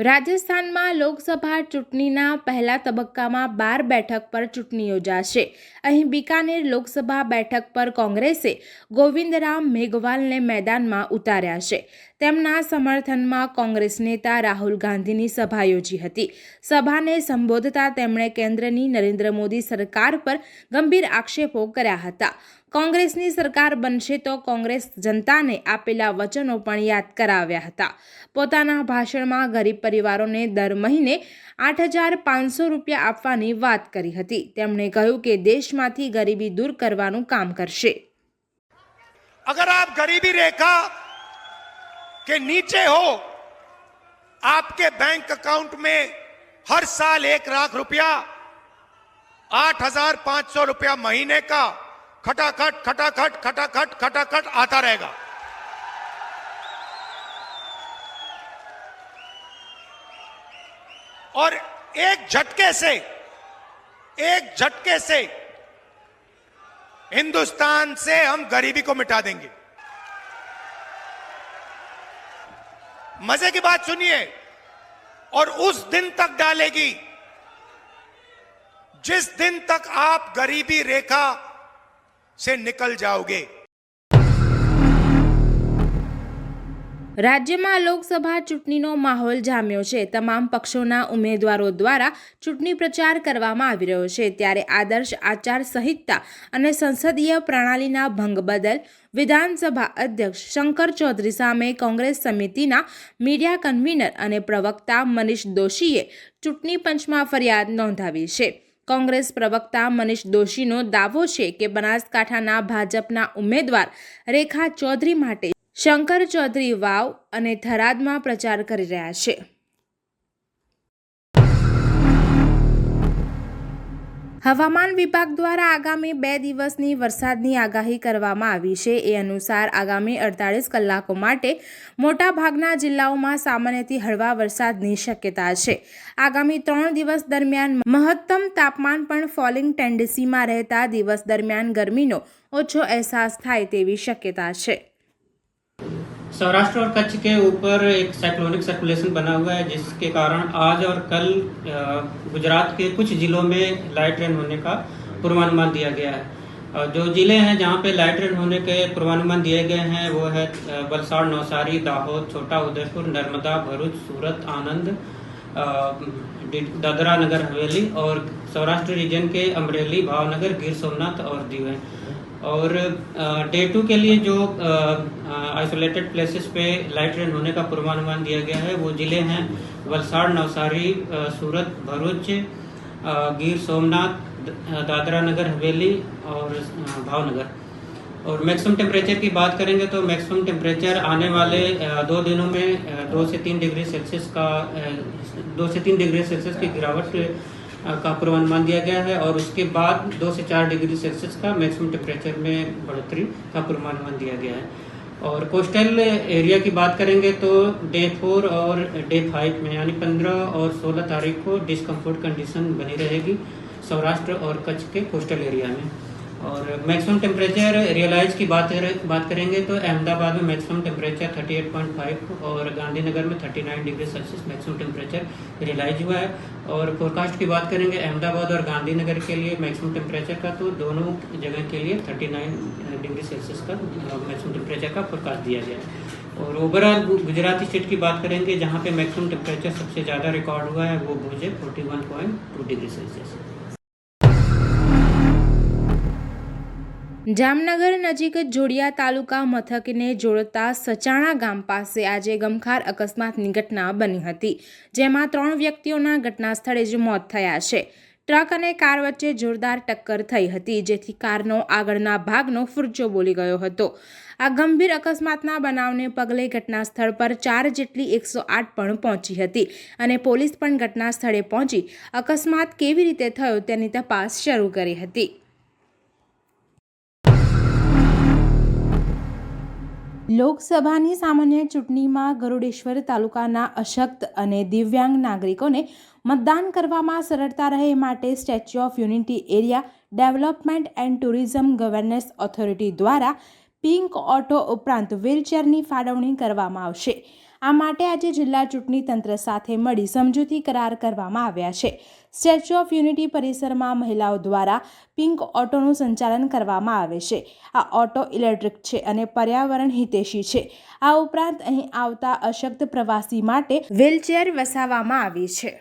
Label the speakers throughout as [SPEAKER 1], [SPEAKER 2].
[SPEAKER 1] રાજસ્થાનમાં લોકસભા ચૂંટણીના પહેલા તબક્કામાં બાર બેઠક પર ચૂંટણી યોજાશે. અહીં બિકાનેર લોકસભા બેઠક પર કોંગ્રેસે ગોવિંદરામ મેઘવાલને મેદાનમાં ઉતાર્યા છે. તેમના સમર્થનમાં કોંગ્રેસ નેતા રાહુલ ગાંધીની સભા યોજી હતી. સભાને સંબોધતા તેમણે કેન્દ્રની નરેન્દ્ર મોદી સરકાર પર ગંભીર આક્ષેપો કર્યા હતા. કોંગ્રેસની સરકાર બનશે તો કોંગ્રેસ જનતાને આપેલા વચનો પણ યાદ કરાવ્યા હતા પોતાના ભાષણમાં ગરીબ પરિવારોને દર મહિને આઠ હજાર પાંચસો રૂપિયા આપવાની વાત કરી હતી તેમણે કહ્યું કે દેશમાંથી ગરીબી દૂર કરવાનું કામ કરશે
[SPEAKER 2] अगर आप गरीबी रेखा के नीचे हो आपके बैंक अकाउंट में हर साल एक लाख रुपया आठ हजार पांच सौ रुपया महीने का खटाखट खटाखट खटाखट खटाखट आता रहेगा। और एक झटके से, एक झटके से हिंदुस्तान से हम गरीबी को मिटा देंगे। मज़े की बात सुनिए, और उस दिन तक डालेगी। जिस दिन तक आप गरीबी रेखा से निकल जाओगे
[SPEAKER 1] રાજ્યમાં લોકસભા ચૂંટણીનો માહોલ જામ્યો છે તમામ પક્ષોના ઉમેદવારો દ્વારા ચૂંટણી પ્રચાર કરવામાં આવી રહ્યો છે ત્યારે આદર્શ આચાર સંહિતા અને સંસદીય પ્રણાલીના ભંગ બદલ વિધાનસભા અધ્યક્ષ શંકર ચૌધરી સામે કોંગ્રેસ સમિતિના મીડિયા કન્વીનર અને પ્રવક્તા મનીષ દોશીએ ચૂંટણી પંચમાં ફરિયાદ નોંધાવી છે કોંગ્રેસ પ્રવક્તા મનીષ દોશીનો દાવો છે કે બનાસકાંઠાના ભાજપના ઉમેદવાર રેખા ચૌધરી માટે શંકર ચૌધરી વાવ અને થરાદમાં પ્રચાર કરી રહ્યા છે. હવામાન વિભાગ દ્વારા આગામી બે દિવસની વરસાદની આગાહી કરવામાં આવી છે. એ અનુસાર આગામી અડતાળીસ કલાકો માટે મોટાભાગના જિલ્લાઓમાં સામાન્યથી હળવા વરસાદની શક્યતા છે. આગામી ત્રણ દિવસ દરમિયાન મહત્તમ તાપમાન પણ ફોલિંગ ટેન્ડસીમાં રહેતા દિવસ દરમિયાન ગરમીનો ઓછો અહેસાસ થાય તેવી શક્યતા છે.
[SPEAKER 3] सौराष्ट्र और कच्छ के ऊपर एक साइक्लोनिक सर्कुलेशन बना हुआ है, जिसके कारण आज और कल गुजरात के कुछ जिलों में लाइट रेन होने का पूर्वानुमान दिया गया है। और जो ज़िले हैं जहाँ पे लाइट रेन होने के पूर्वानुमान दिए गए हैं, वो है बलसाड़ नौसारी दाहोद, छोटा उदयपुर, नर्मदा, भरूच, सूरत, आनंद दादरा नगर, हवेली और सौराष्ट्र रीजन के अमरेली, भावनगर, गिर सोमनाथ और दीव और डे टू के लिए जो आइसोलेटेड प्लेसेस पे लाइट रेन होने का पूर्वानुमान दिया गया है, वो ज़िले हैं वलसाड़, नवसारी सूरत, भरूच गिर, सोमनाथ दादरा नगर, हवेली और भावनगर। और मैक्सिमम टेम्परेचर की बात करेंगे तो मैक्सिमम टेम्परेचर आने वाले दो दिनों में दो से तीन डिग्री सेल्सियस का दो से तीन डिग्री सेल्सियस की गिरावट का पूर्वानुमान दिया गया है और उसके बाद दो से चार डिग्री सेल्सियस का मैक्सिमम टेम्परेचर में बढ़ोतरी का पूर्वानुमान दिया गया है। और कोस्टल एरिया की बात करेंगे तो डे फोर और डे फाइव में, यानी पंद्रह और सोलह तारीख को डिस्कम्फर्ट कंडीशन बनी रहेगी सौराष्ट्र और कच्छ के कोस्टल एरिया में। और मैक्सिमम टेम्परेचर रियलाइज़ की बात बात करेंगे तो अहमदाबाद में मैक्सिमम टेम्परेचर 38.5 और गांधीनगर में 39 degree Celsius maximum temperature realise हुआ है। और फोरकास्ट की बात करेंगे अहमदाबाद और गांधीनगर के लिए मैक्सिमम टेम्परेचर का तो दोनों जगह के लिए 39 डिग्री सेल्सियस का मैक्सिमम टेम्परेचर का फोरकास्ट दिया गया है। और ओवरऑल गुजराती स्टेट की बात करेंगे, जहाँ पे मैक्सिमम टेम्परेचर सबसे ज़्यादा रिकॉर्ड हुआ है, वो भुज है 41.2 डिग्री सेल्सियस
[SPEAKER 1] જામનગર નજીક જોડિયા તાલુકા મથકને જોડતા સચાણા ગામ પાસે આજે ગમખાર અકસ્માતની ઘટના બની હતી, જેમાં ત્રણ વ્યક્તિઓના ઘટના સ્થળે જ મોત થયા છે. ટ્રક અને કાર વચ્ચે જોરદાર ટક્કર થઈ હતી, જેથી કારનો આગળના ભાગનો ફુરજો બોલી ગયો હતો. આ ગંભીર અકસ્માતના બનાવને પગલે ઘટના સ્થળ પર ચાર જેટલી એકસો આઠ પણ પહોંચી હતી અને પોલીસ પણ ઘટના સ્થળે પહોંચી અકસ્માત કેવી રીતે થયો તેની તપાસ શરૂ કરી હતી. લોકસભાની સામાન્ય ચૂંટણીમાં ગરુડેશ્વર તાલુકાના અશક્ત અને દિવ્યાંગ નાગરિકોને મતદાન કરવામાં સરળતા રહે માટે statue of unity area development and tourism governance authority દ્વારા પિંક ઓટો ઉપરાંત વ્હીલચેરની ફાળવણી કરવામાં આવશે. આ માટે આજે જિલ્લા ચૂંટણી તંત્ર સાથે મળી સમજૂતી કરાર કરવામાં આવ્યા છે. સ્ટેચ્યુ ઓફ યુનિટી પરિસરમાં મહિલાઓ દ્વારા પિંક ઓટોનું સંચાલન કરવામાં આવે છે. આ ઓટો ઇલેક્ટ્રિક છે અને પર્યાવરણ હિતેશી છે. આ ઉપરાંત અહીં આવતા અશક્ત પ્રવાસી માટે વ્હીલચેર વસાવવામાં આવી છે.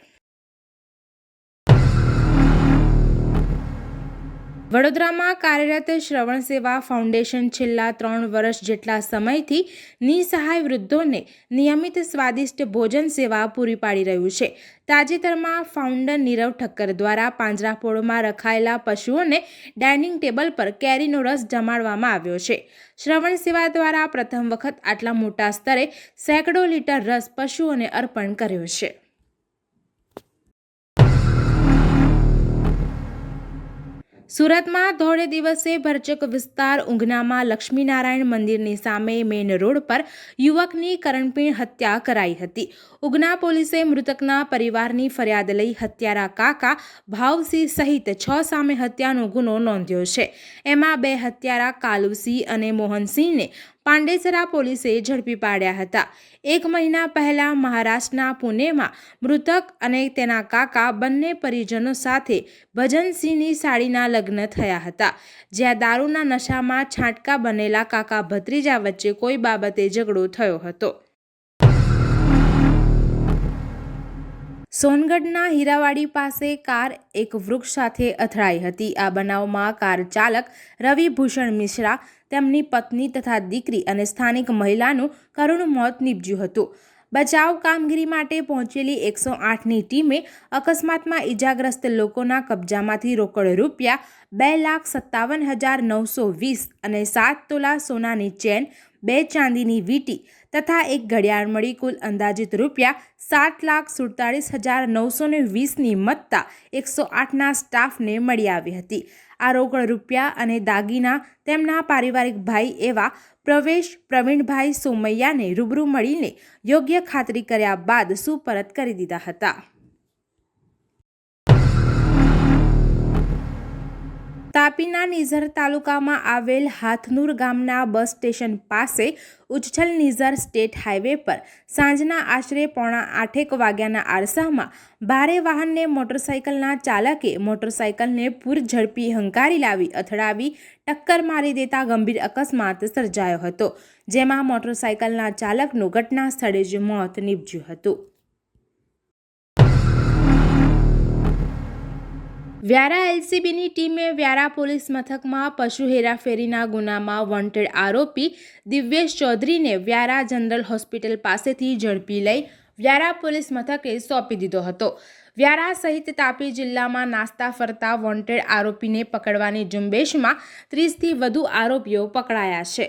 [SPEAKER 1] વડોદરામાં કાર્યરત શ્રવણ સેવા ફાઉન્ડેશન છેલ્લા ત્રણ વર્ષ જેટલા સમયથી નિસહાય વૃદ્ધોને નિયમિત સ્વાદિષ્ટ ભોજન સેવા પૂરી પાડી રહ્યું છે. તાજેતરમાં ફાઉન્ડર નીરવ ઠક્કર દ્વારા પાંજરાપોળમાં રખાયેલા પશુઓને ડાઇનિંગ ટેબલ પર કેરીનો રસ જમાડવામાં આવ્યો છે. શ્રવણ સેવા દ્વારા પ્રથમ વખત આટલા મોટા સ્તરે સેંકડો લીટર રસ પશુઓને અર્પણ કર્યો છે. સુરતમાં ધોળે દિવસે ભરચક વિસ્તાર ઉંગનામાં લક્ષ્મીનારાયણ મંદિરની સામે મેઇન રોડ પર યુવકની કરણપીણ હત્યા કરાઈ હતી. ઉગના પોલીસે મૃતકના પરિવારની ફરિયાદ લઈ હત્યારા કાકા ભાવસિંહ સહિત છ સામે હત્યાનો ગુનો નોંધ્યો છે. એમાં બે હત્યારા કાલુસિંહ અને મોહનસિંહને પાંડેસરા પોલીસે ઝડપી પાડ્યા હતા. એક મહિના પહેલા મહારાષ્ટ્રના પુણેમાં મૃતક અને તેના કાકા બંને પરિજનો સાથે ભજનસિંહની સાડીના લગ્ન થયા હતા. જ્યાં દારૂના નશામાં છાંટકા બનેલા કાકા ભત્રીજા વચ્ચે કોઈ બાબતે ઝઘડો થયો હતો. સોનગઢના હીરાવાડી પાસે કાર એક વૃક્ષ સાથે અથડાઈ હતી. આ બનાવમાં કાર ચાલક રવિ ભૂષણ મિશ્રા, તેમની પત્ની તથા દીકરી અને સ્થાનિક મહિલાનું કરુણ મોત નીપજ્યું હતું. બચાવ કામગીરી માટે પહોંચેલી એકસો આઠની ટીમે અકસ્માતમાં ઈજાગ્રસ્ત લોકોના કબજામાંથી રોકડ રૂપિયા બે લાખ સત્તાવન હજાર નવસો વીસ અને સાત તોલા સોનાની ચેન, બે ચાંદીની વીંટી તથા એક ઘડિયાળ મળી કુલ અંદાજિત રૂપિયા સાત લાખ સુડતાળીસ હજાર નવસો ને વીસની મત્તા એકસો આઠના સ્ટાફને મળી આવી હતી. આ રોકડ રૂપિયા અને દાગીના તેમના પારિવારિક ભાઈ એવા પ્રવેશ પ્રવીણભાઈ સોમૈયાને રૂબરૂ મળીને યોગ્ય ખાતરી કર્યા બાદ સુપરત કરી દીધા હતા. તાપીના નિઝર તાલુકામાં આવેલ હાથનુર ગામના બસ સ્ટેશન પાસે ઉચ્છલ નિઝર સ્ટેટ હાઈવે પર સાંજના આશરે પોણા આઠેક વાગ્યાના આરસામાં ભારે વાહનને મોટરસાયકલના ચાલકે મોટરસાયકલને પૂર ઝડપી હંકારી લાવી, અથડાવી, ટક્કર મારી દેતા ગંભીર અકસ્માત સર્જાયો હતો, જેમાં મોટરસાયકલના ચાલકનું ઘટના સ્થળે જ મોત નીપજ્યું હતું. વ્યારા એલસીબીની ટીમે વ્યારા પોલીસ મથકમાં પશુ હેરાફેરીના ગુનામાં વોન્ટેડ આરોપી દિવ્યેશ ચૌધરીને વ્યારા જનરલ હોસ્પિટલ પાસેથી ઝડપી લઈ વ્યારા પોલીસ મથકે સોંપી દીધો હતો. વ્યારા સહિત તાપી જિલ્લામાં નાસ્તા ફરતા વોન્ટેડ આરોપીને પકડવાની ઝુંબેશમાં ત્રીસથી વધુ આરોપીઓ પકડાયા છે.